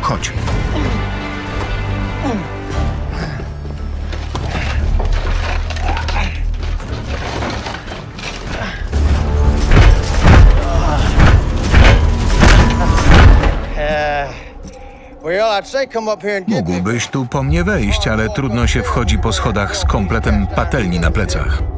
Chodź. Mógłbyś tu po mnie wejść, ale trudno się wchodzi po schodach z kompletem patelni na plecach.